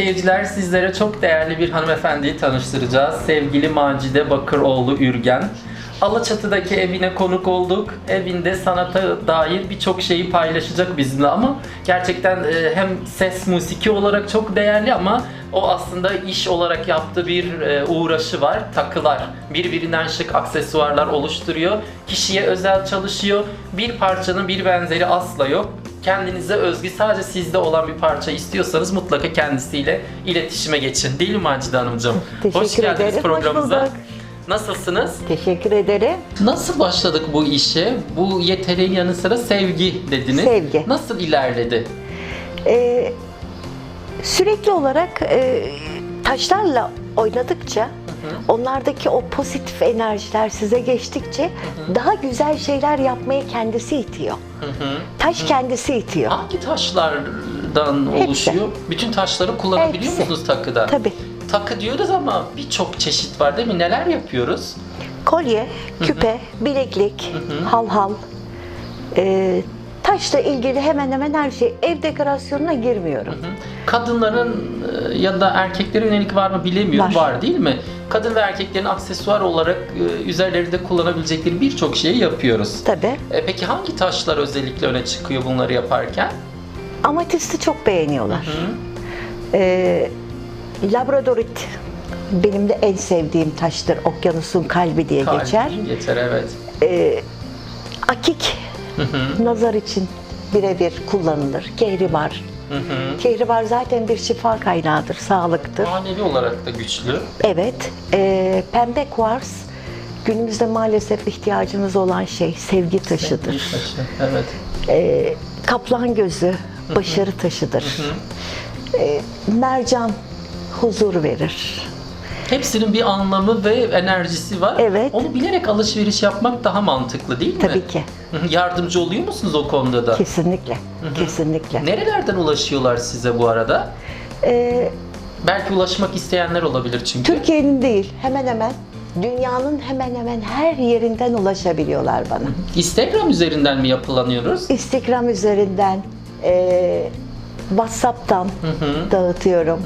seyirciler sizlere çok değerli bir hanımefendiyi tanıştıracağız. Sevgili Macide Bakıroğlu Ürgen. Alaçatı'daki evine konuk olduk. Evinde sanata dair birçok şeyi paylaşacak bizimle ama gerçekten e, hem ses musiki olarak çok değerli ama o aslında iş olarak yaptığı bir e, uğraşı var. Takılar. Birbirinden şık aksesuarlar oluşturuyor. Kişiye özel çalışıyor. Bir parçanın bir benzeri asla yok kendinize özgü sadece sizde olan bir parça istiyorsanız mutlaka kendisiyle iletişime geçin. Değil mi Macide Hanımcığım? Teşekkür Hoş geldiniz ederim, hoş programımıza. bulduk. Nasılsınız? Teşekkür ederim. Nasıl başladık bu işe? Bu yeteneğin yanı sıra sevgi dediniz. Sevgi. Nasıl ilerledi? Ee, sürekli olarak e, taşlarla oynadıkça onlardaki o pozitif enerjiler size geçtikçe daha güzel şeyler yapmaya kendisi itiyor. Taş kendisi itiyor. Hangi taşlardan Hepsi. oluşuyor? Bütün taşları kullanabiliyor Hepsi. musunuz takıda? Tabii. Takı diyoruz ama birçok çeşit var değil mi? Neler yapıyoruz? Kolye, küpe, bileklik, halhal, e, taşla ilgili hemen hemen her şey. Ev dekorasyonuna girmiyorum. Kadınların e, ya da erkeklere yönelik var mı bilemiyorum. Var, Var. değil mi? Kadın ve erkeklerin aksesuar olarak e, üzerlerinde kullanabilecekleri birçok şeyi yapıyoruz. Tabii. E, peki hangi taşlar özellikle öne çıkıyor bunları yaparken? Amatisti çok beğeniyorlar. Ee, Labradorit benim de en sevdiğim taştır. Okyanusun kalbi diye Kalbi geçer. Geçer evet. Akik nazar için birebir kullanılır. Kehribar. Kehribar zaten bir şifa kaynağıdır, sağlıktır. Manevi olarak da güçlü. Evet, e, pembe kuars günümüzde maalesef ihtiyacımız olan şey sevgi taşıdır. Bir taşı, Evet. E, kaplan gözü başarı taşıdır. E, mercan huzur verir. Hepsinin bir anlamı ve enerjisi var. Evet. Onu bilerek alışveriş yapmak daha mantıklı değil mi? Tabii ki. Hı hı. Yardımcı oluyor musunuz o konuda da? Kesinlikle. Kesinlikle. Nerelerden ulaşıyorlar size bu arada? E, Belki ulaşmak isteyenler olabilir çünkü. Türkiye'nin değil, hemen hemen dünyanın hemen hemen her yerinden ulaşabiliyorlar bana. Instagram üzerinden mi yapılanıyoruz? Instagram üzerinden, e, WhatsApp'tan dağıtıyorum.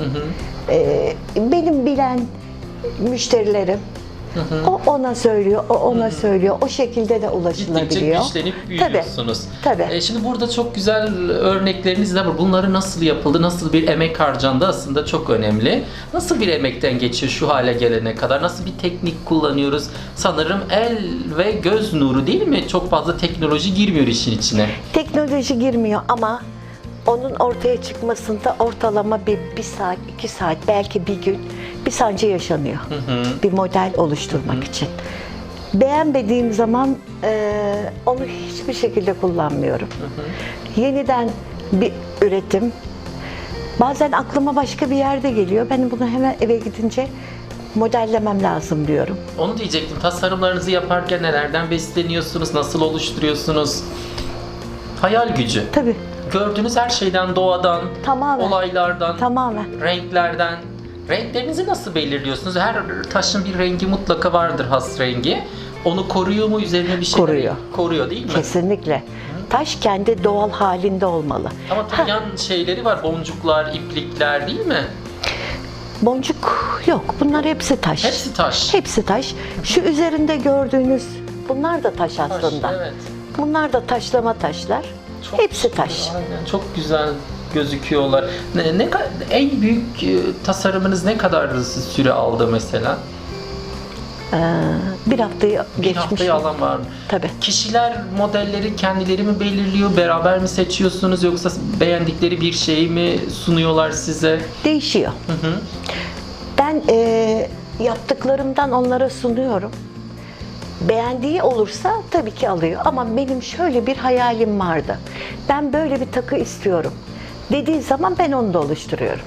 E, benim bilen müşterilerim o ona söylüyor, o ona söylüyor. O şekilde de Gittikçe ulaşılabiliyor. güçlenip Tabii. büyüyorsunuz. Tabii. E, şimdi burada çok güzel örnekleriniz de var. Bunları nasıl yapıldı, nasıl bir emek harcandı aslında çok önemli. Nasıl bir emekten geçiyor şu hale gelene kadar? Nasıl bir teknik kullanıyoruz? Sanırım el ve göz nuru değil mi? Çok fazla teknoloji girmiyor işin içine. Teknoloji girmiyor ama onun ortaya çıkmasında ortalama bir, bir saat, iki saat, belki bir gün bir sancı yaşanıyor. Bir model oluşturmak için. Beğenmediğim zaman e, onu hiçbir şekilde kullanmıyorum. Yeniden bir üretim. Bazen aklıma başka bir yerde geliyor. Ben bunu hemen eve gidince modellemem lazım diyorum. Onu diyecektim. Tasarımlarınızı yaparken nelerden besleniyorsunuz? Nasıl oluşturuyorsunuz? Hayal gücü. Tabii Gördüğünüz her şeyden, doğadan, Tamamen. olaylardan, tamamen. renklerden. Renklerinizi nasıl belirliyorsunuz? Her taşın bir rengi mutlaka vardır has rengi. Onu koruyor mu üzerine bir şey? Koruyor. Koruyor değil mi? Kesinlikle. Taş kendi doğal halinde olmalı. Ama tabii yan şeyleri var. Boncuklar, iplikler değil mi? Boncuk yok. Bunlar hepsi taş. Hepsi taş. Hepsi taş. Şu üzerinde gördüğünüz bunlar da taş Taş, aslında. Evet. Bunlar da taşlama taşlar. Çok hepsi taş. Aynen. Çok güzel gözüküyorlar. Ne, ne en büyük e, tasarımınız ne kadar süre aldı mesela? Ee, bir haftayı Bir geçmiş. haftayı alan var mı? Tabii. Kişiler modelleri kendileri mi belirliyor, beraber mi seçiyorsunuz yoksa beğendikleri bir şeyi mi sunuyorlar size? Değişiyor. Ben e, yaptıklarımdan onlara sunuyorum. Beğendiği olursa tabii ki alıyor. Ama benim şöyle bir hayalim vardı. Ben böyle bir takı istiyorum. Dediği zaman ben onu da oluşturuyorum.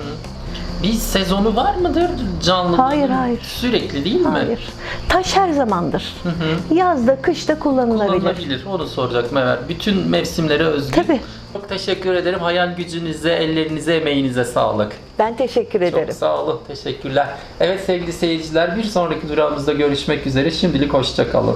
Bir sezonu var mıdır canlı? Hayır, hayır. Sürekli değil mi? Hayır. Taş her zamandır. Yazda, kışta kullanılabilir. Kullanılabilir. Onu soracaktım evet. Bütün mevsimlere özgü. Tabii. Çok teşekkür ederim. Hayal gücünüze, ellerinize, emeğinize sağlık. Ben teşekkür ederim. Çok sağ olun. Teşekkürler. Evet sevgili seyirciler bir sonraki durağımızda görüşmek üzere. Şimdilik hoşça kalın.